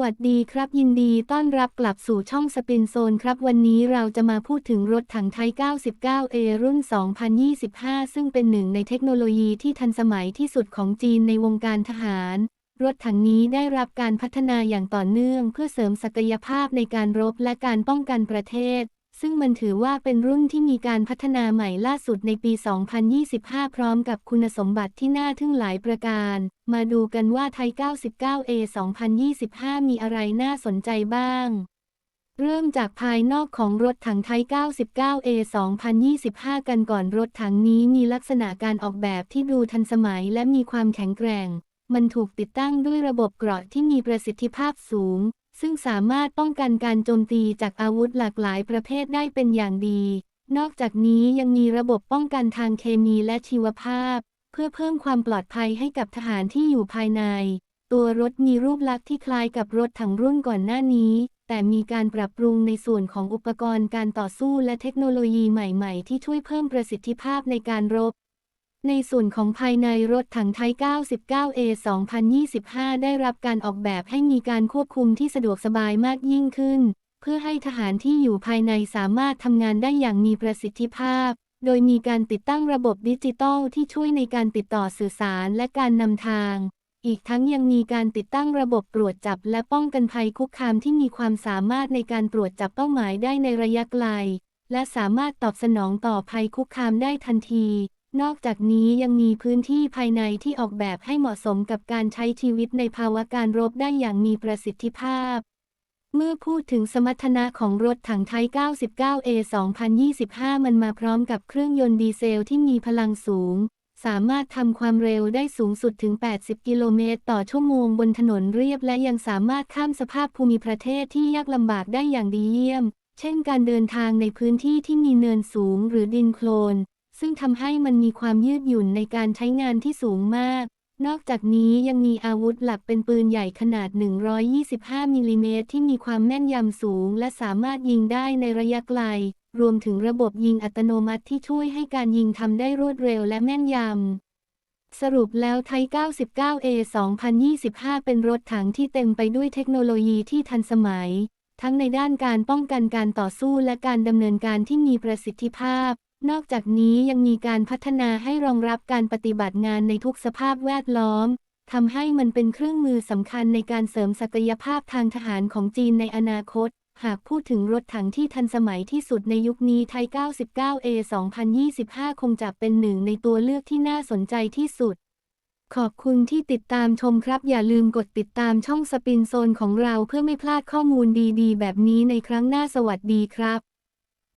วัสดีครับยินดีต้อนรับกลับสู่ช่องสปินโซนครับวันนี้เราจะมาพูดถึงรถถังไทย 99A รุ่น 2025 ซึ่งเป็นหนึ่งในเทคโนโลยีที่ทันสมัยที่สุดของจีนในวงการทหาร รถถังนี้ได้รับการพัฒนาอย่างต่อเนื่อง เพื่อเสริมศักยภาพในการรบและการป้องกันประเทศ ซึ่งมันถือว่าเป็นรุ่นที่มีการพัฒนาใหม่ล่าสุดในปี 2025 พร้อมกับคุณสมบัติที่น่าทึ่งหลายประการ มาดูกันว่าไทย 99A 2025 มีอะไรน่าสนใจบ้าง เริ่มจากภายนอกของรถถังไทย 99A 2025 กันก่อนรถถังนี้มีลักษณะการออกแบบที่ดูทันสมัยและมีความแข็งแกร่ง มันถูกติดตั้งด้วยระบบเกราะที่มีประสิทธิภาพสูง ซึ่งสามารถป้องกันการโจมตีจากอาวุธหลากหลายประเภทได้เป็นอย่างดี นอกจากนี้ยังมีระบบป้องกันทางเคมีและชีวภาพ เพื่อเพิ่มความปลอดภัยให้กับทหารที่อยู่ภายใน ตัวรถมีรูปลักษณ์ที่คล้ายกับรถถังรุ่นก่อนหน้านี้ แต่มีการปรับปรุงในส่วนของอุปกรณ์การต่อสู้และเทคโนโลยีใหม่ ๆ ที่ช่วยเพิ่มประสิทธิภาพในการรบ ในส่วนของภายในรถถังไทย 99A 2025 ได้รับการออกแบบให้มีการควบคุมที่สะดวกสบายมากยิ่งขึ้น เพื่อให้ทหารที่อยู่ภายในสามารถทำงานได้อย่างมีประสิทธิภาพ โดยมีการติดตั้งระบบดิจิตอลที่ช่วยในการติดต่อสื่อสารและการนำทาง อีกทั้งยังมีการติดตั้งระบบตรวจจับและป้องกันภัยคุกคามที่มีความสามารถในการตรวจจับเป้าหมายได้ในระยะไกล และสามารถตอบสนองต่อภัยคุกคามได้ทันที นอกจากนี้ยังมีพื้นที่ภายในที่ออกแบบให้เหมาะสมกับการใช้ชีวิตในภาวะการรบได้อย่างมีประสิทธิภาพ เมื่อพูดถึงสมรรถนะของรถถังไทย 99A 2025 มันมาพร้อมกับเครื่องยนต์ดีเซลที่มีพลังสูง สามารถทำความเร็วได้สูงสุดถึง 80 กิโลเมตรต่อชั่วโมงบนถนนเรียบและยังสามารถข้ามสภาพภูมิประเทศที่ยากลำบากได้อย่างดีเยี่ยม เช่น การเดินทางในพื้นที่ที่มีเนินสูงหรือดินโคลน ซึ่งทำให้มันมีความยืดหยุ่นในการใช้งานที่สูงมาก นอกจากนี้ยังมีอาวุธหลักเป็นปืนใหญ่ขนาด 125 มิลลิเมตรที่มีความแม่นยำสูง และสามารถยิงได้ในระยะไกล รวมถึงระบบยิงอัตโนมัติที่ช่วยให้การยิงทำได้รวดเร็วและแม่นยำสรุปแล้วไทย 99A 2025 เป็นรถถังที่เต็มไปด้วยเทคโนโลยีที่ทันสมัย ทั้งในด้านการป้องกันการต่อสู้และการดำเนินการที่มีประสิทธิภาพ นอกจากนี้ยังมีการพัฒนาให้รองรับการปฏิบัติงานในทุกสภาพแวดล้อมทำให้มันเป็นเครื่องมือสำคัญในการเสริมศักยภาพทางทหารของจีนในอนาคต หากพูดถึงรถถังที่ทันสมัยที่สุดในยุคนี้ไทย 99A 2025 คงจะเป็นหนึ่งในตัวเลือกที่น่าสนใจที่สุด ขอบคุณที่ติดตามชมครับ อย่าลืมกดติดตามช่องสปินโซนของเราเพื่อไม่พลาดข้อมูลดีๆ แบบนี้ในครั้งหน้าสวัสดีครับ